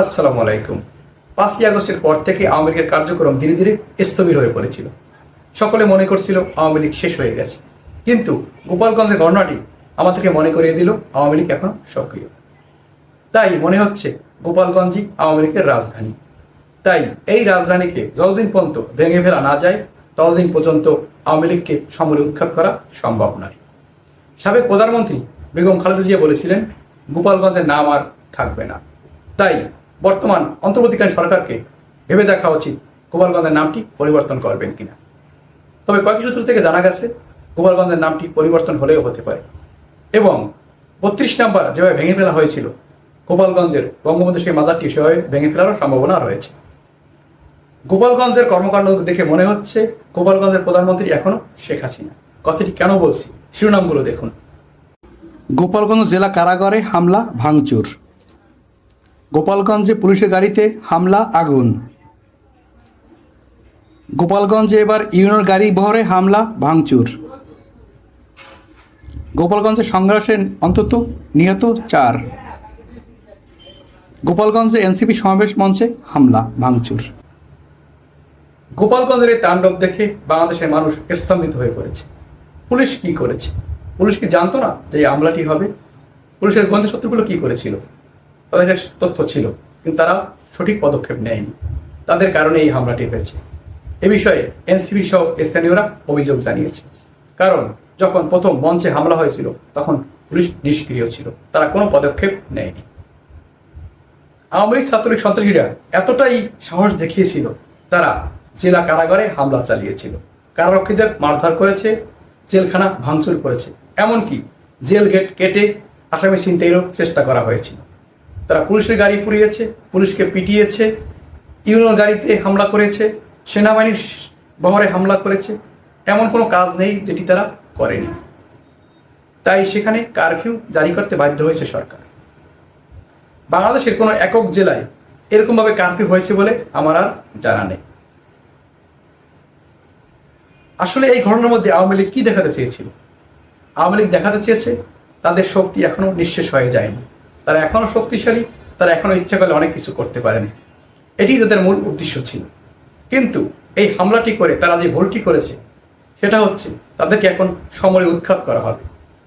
আসসালামু আলাইকুম। পাঁচই আগস্টের পর থেকে আওয়ামী লীগের কার্যক্রম ধীরে ধীরে স্থবির হয়ে পড়েছিল। সকলে মনে করছিল আওয়ামী লীগ শেষ হয়ে গেছে। কিন্তু গোপালগঞ্জের ঘটনাটি আমাদেরকে মনে করিয়ে দিল আওয়ামী লীগ এখন সক্রিয়। তাই মনে হচ্ছে গোপালগঞ্জই আওয়ামী লীগের রাজধানী। তাই এই রাজধানীকে যতদিন পর্যন্ত ভেঙে ফেলা না যায়, ততদিন পর্যন্ত আওয়ামী লীগকে সমরে উৎখাত করা সম্ভব নয়। সাবেক প্রধানমন্ত্রী বেগম খালেদা জিয়া বলেছিলেন গোপালগঞ্জের নাম আর থাকবে না। তাই বর্তমান অন্তর্বর্তীকালীন সরকারকে ভেবে দেখা উচিত গোপালগঞ্জের নামটি পরিবর্তন করবেন কিনা। তবে কয়েকটি সূত্র থেকে জানা গেছে, গোপালগঞ্জের নামটি পরিবর্তন হলেও হতে পারে। এবং বত্রিশ নাম্বার যেভাবে ভেঙে ফেলা হয়েছিল, গোপালগঞ্জের বঙ্গবন্ধু সেই মাজারটি সেভাবে ভেঙে ফেলারও সম্ভাবনা রয়েছে। গোপালগঞ্জের কর্মকাণ্ড দেখে মনে হচ্ছে গোপালগঞ্জের প্রধানমন্ত্রী এখনও শেখ হাসিনা। কথাটি কেন বলছি? শিরোনামগুলো দেখুন। গোপালগঞ্জ জেলা কারাগারে হামলা, ভাঙচুর। গোপালগঞ্জে পুলিশের গাড়িতে হামলা, আগুন। গোপালগঞ্জে এবার ইউনোর গাড়ি বহরে হামলা, ভাঙচুর। গোপালগঞ্জে সংঘর্ষে অন্তত নিহত চার। গোপালগঞ্জে এনসিপি সমাবেশ মঞ্চে হামলা, ভাঙচুর। গোপালগঞ্জের এই তাণ্ডব দেখে বাংলাদেশের মানুষ স্তম্ভিত হয়ে পড়েছে। পুলিশ কি করেছে? পুলিশ কি জানতো না যে হামলাটি হবে? পুলিশের গোয়েন্দা সূত্রগুলো কি করেছিল? তাদের কাছে তথ্য ছিল, কিন্তু তারা সঠিক পদক্ষেপ নেয়নি। তাদের কারণে এই হামলাটি হয়েছে। এ বিষয়ে এনসিবি সহ স্থানীয়রা অভিযোগ জানিয়েছে। কারণ, যখন প্রথম মঞ্চে হামলা হয়েছিল, তখন পুলিশ নিষ্ক্রিয় ছিল। তারা কোনো পদক্ষেপ নেয়নি। আওয়ামী লীগ ছাত্রলীগ সন্ত্রাসীরা এতটাই সাহস দেখিয়েছিল, তারা জেলা কারাগারে হামলা চালিয়েছিল। কারারক্ষীদের মারধর করেছে, জেলখানা ভাঙচুর করেছে। এমনকি জেল গেট কেটে আসামি ছিনতাইয়েরও চেষ্টা করা হয়েছিল। তারা পুলিশের গাড়ি পুড়িয়েছে, পুলিশকে পিটিয়েছে, ইউনিয়ন গাড়িতে হামলা করেছে, সেনাবাহিনীর বহরে হামলা করেছে। এমন কোনো কাজ নেই যেটি তারা করেনি। তাই সেখানে কারফিউ জারি করতে বাধ্য হয়েছে সরকার। বাংলাদেশের কোনো একক জেলায় এরকমভাবে কারফিউ হয়েছে বলে আমার আর জানা নেই। আসলে এই ঘটনার মধ্যে আওয়ামী লীগ কি দেখাতে চেয়েছিল? আওয়ামী লীগ দেখাতে চেয়েছে, তাদের শক্তি এখনও নিঃশেষ হয়ে যায়নি। তারা এখনও শক্তিশালী, তারা এখনও ইচ্ছা করলে অনেক কিছু করতে পারেন। এটি তাদের মূল উদ্দেশ্য ছিল। কিন্তু এই হামলাটি করে, তারা যে ভুলটি করেছে, সেটা হচ্ছে তাদেরকে এখন সমরে উৎখাত করা হবে।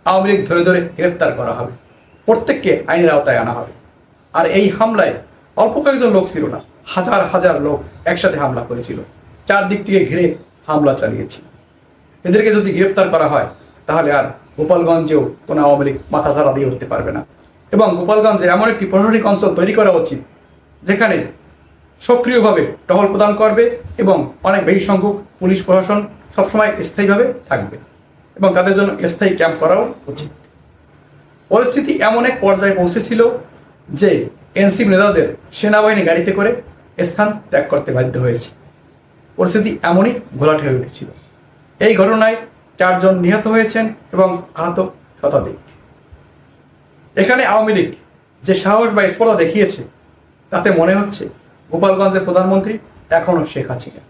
আওয়ামী লীগ ধরে ধরে গ্রেপ্তার করা হবে। প্রত্যেককে আইনের আওতায় আনা হবে। আর এই হামলায় অল্প কয়েকজন লোক ছিল না, হাজার হাজার লোক একসাথে হামলা করেছিল। চারদিক থেকে ঘিরে হামলা চালিয়েছিল এদেরকে যদি গ্রেপ্তার করা হয়, তাহলে আর গোপালগঞ্জেও কোনো আওয়ামী লীগ মাথা ছাড়া দিয়ে উঠতে পারবে না। এবং গোপালগঞ্জে এমন একটি প্রশাসনিক অঞ্চল তৈরি করা উচিত, যেখানে সক্রিয়ভাবে টহল প্রদান করবে এবং অনেক বেশি সংখ্যক পুলিশ প্রশাসন সবসময় স্থায়ীভাবে থাকবে এবং তাদের জন্য স্থায়ী ক্যাম্প করাও উচিত। পরিস্থিতি এমন এক পর্যায়ে পৌঁছেছিল যে এনসিপি নেতাদের সেনাবাহিনী গাড়িতে করে স্থান ত্যাগ করতে বাধ্য হয়েছে। পরিস্থিতি এমনই ঘোলাটে হয়ে উঠেছিল। এই ঘটনায় চারজন নিহত হয়েছেন এবং আহত শতাধিক। এখানে আওয়ামী লীগ যে সাহস বা স্পর্ধা দেখিয়েছে, তাতে মনে হচ্ছে গোপালগঞ্জের প্রধানমন্ত্রী এখনও শেখ হাসিনা।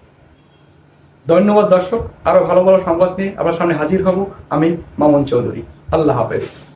ধন্যবাদ দর্শক আরও ভালো ভালো সংবাদ নিয়ে আপনার সামনে হাজির হব আমি মামুন চৌধুরী। আল্লাহ হাফেজ।